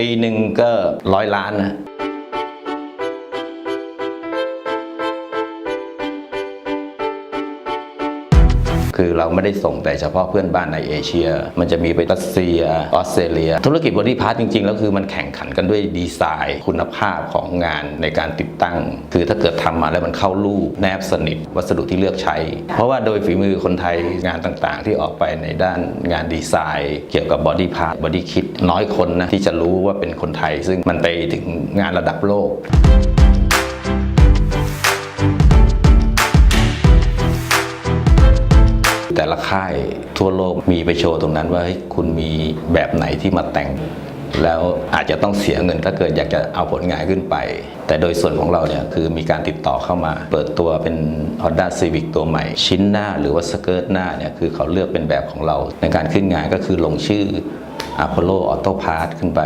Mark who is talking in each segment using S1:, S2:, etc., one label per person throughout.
S1: ปีหนึ่งก็ร้อยล้านนะ คือเราไม่ได้ส่งแต่เฉพาะเพื่อนบ้านในเอเชีย มันจะมีไปรัสเซียออสเตรเลีย ธุรกิจบริพาร์ทจริงๆ แล้วคือมันแข่งขันกันด้วยดีไซน์ คุณภาพของงานในการติดตั้ง คือถ้าเกิดทำมาแล้วมันเข้ารูปแนบสนิท วัสดุที่เลือกใช้ เพราะว่าโดยฝีมือคนไทยงานต่างๆ ที่ออกไปในด้านงานดีไซน์ เกี่ยวกับบอดี้พาร์ทบอดี้คิดน้อยคนนะที่จะรู้ว่าเป็นคนไทย ซึ่งมันไปถึงงานระดับโลก แต่ละค่ายทั่วโลกมีไปโชว์ตรงนั้นว่าคุณมีแบบไหนที่มาแต่ง แล้วอาจจะต้องเสียเงินถ้าเกิดอยากจะเอาผลงานขึ้นไป แต่โดยส่วนของเราเนี่ยคือมีการติดต่อเข้ามา เปิดตัวเป็น Honda Civic ตัวใหม่ ชิ้นหน้าหรือว่าสเกิร์ตหน้าเนี่ยคือเขาเลือกเป็นแบบของเรา ในการขึ้นงานก็คือลงชื่อ Apollo Auto Parts ขึ้นไป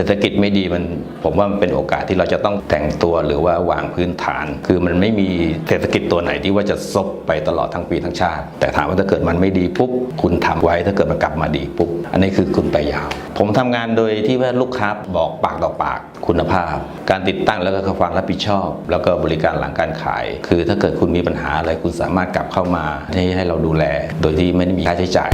S1: ศรษฐกิจไม่ดีมันผมว่ามันเป็นโอกาสที่เราจะต้องแต่งตัวหรือว่าวางพื้นฐาน คือมันไม่มีเศรษฐกิจตัวไหนที่ว่าจะซบไปตลอดทั้งปีทั้งชาติ แต่ถามว่าถ้าเกิดมันไม่ดีปุ๊บคุณทำไว้ถ้าเกิดมันกลับมาดีปุ๊บอันนี้คือคุณไปยาว ผมทำงานโดยที่ว่าลูกค้าบอกปากต่อปากคุณภาพ การติดตั้งแล้วก็ความรับผิดชอบ แล้วก็บริการหลังการขาย คือถ้าเกิดคุณมีปัญหาอะไรคุณสามารถกลับเข้ามาให้ให้เราดูแล โดยที่ไม่ได้มีค่าใช้จ่าย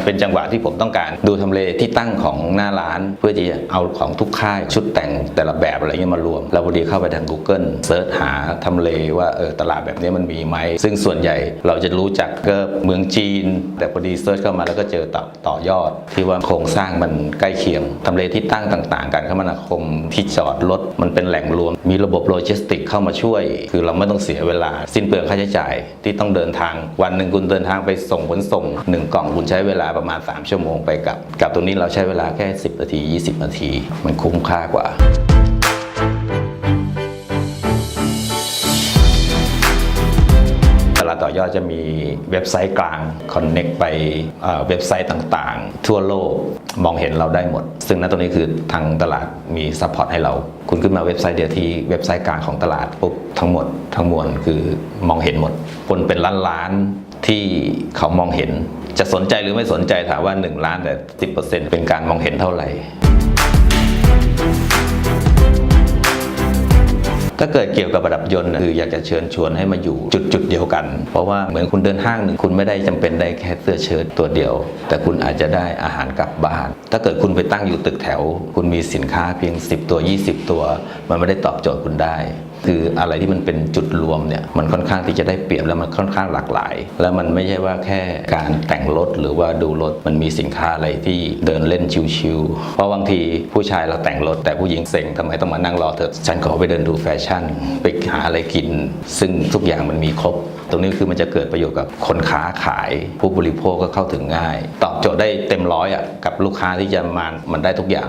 S1: มันเป็นจังหวะที่ผมต้องการดูทำเลที่ตั้งของหน้าร้าน เพื่อที่จะเอาของทุกค่ายชุดแต่งแต่ละแบบอะไรเงี้ยมารวม เราพอดีเข้าไปทาง Google เซิร์ชหาทำเลว่าเออตลาดแบบนี้มันมีไหม ซึ่งส่วนใหญ่เราจะรู้จักก็เมืองจีน แต่พอดีเซิร์ชเข้ามาแล้วก็เจอต่อต่อยอด ที่ว่าโครงสร้างมันใกล้เคียงทำเลที่ตั้งต่าง ๆ การคมนาคมที่จอดรถมันเป็นแหล่งรวม มีระบบโลจิสติกเข้ามาช่วย คือเราไม่ต้องเสียเวลา สิ้นเปลืองค่าใช้จ่ายที่ต้องเดินทาง วันหนึ่งคุณเดินทางไปส่งขนส่งหนึ่งกล่องคุณใช้เวลาประมาณ 3 ชั่วโมงไปกลับกลับตรงนี้เราใช้เวลาแค่ 10 นาที 20 นาที มันคุ้มค่ากว่าตลาดต่อยอดจะมีเว็บไซต์กลาง Connect ไปเอ่อเว็บไซต์ต่างๆ ทั่วโลกมองเห็นเราได้หมด ซึ่งณตรงนี้คือทางตลาดมีซัพพอร์ตให้เรา คุณขึ้นมาเว็บไซต์เดียวที่เว็บไซต์กลางของตลาดปุ๊บทั้งหมด ทั้งมวลคือมองเห็นหมด คนเป็นล้านๆที่เขามองเห็น จะสนใจหรือไม่สนใจถามว่า 1 ล้านแต่ 10%เป็นการมองเห็นเท่าไหร่ ถ้าเกิดเกี่ยวกับประดับยนต์คืออยากจะเชิญชวนให้มาอยู่จุดจุดเดียวกัน เพราะว่าเหมือนคุณเดินห้างหนึ่งคุณไม่ได้จำเป็นได้แค่เสื้อเชิ้ตตัวเดียว แต่คุณอาจจะได้อาหารกลับบ้าน ถ้าเกิดคุณไปตั้งอยู่ตึกแถว คุณมีสินค้าเพียง 10 ตัว 20 ตัว มันไม่ได้ตอบโจทย์คุณได้ คืออะไรที่มันเป็นจุดรวมเนี่ยมันค่อนข้างที่จะได้เปรียบแล้วมันค่อนข้างหลากหลาย แล้วมันไม่ใช่ว่าแค่การแต่งรถหรือว่าดูรถมันมีสินค้าอะไรที่เดินเล่นชิวๆเพราะบางทีผู้ชายเราแต่งรถ แต่ผู้หญิงเซ็งทำไมต้องมานั่งรอเถอะฉันขอไปเดินดูแฟชั่นไปหาอะไรกิน ซึ่งทุกอย่างมันมีครบ ตรงนี้คือมันจะเกิดประโยชน์กับคนค้าขายผู้บริโภคก็เข้าถึงง่าย ตอบโจทย์ได้เต็มร้อยอะกับลูกค้าที่จะมามันได้ทุกอย่าง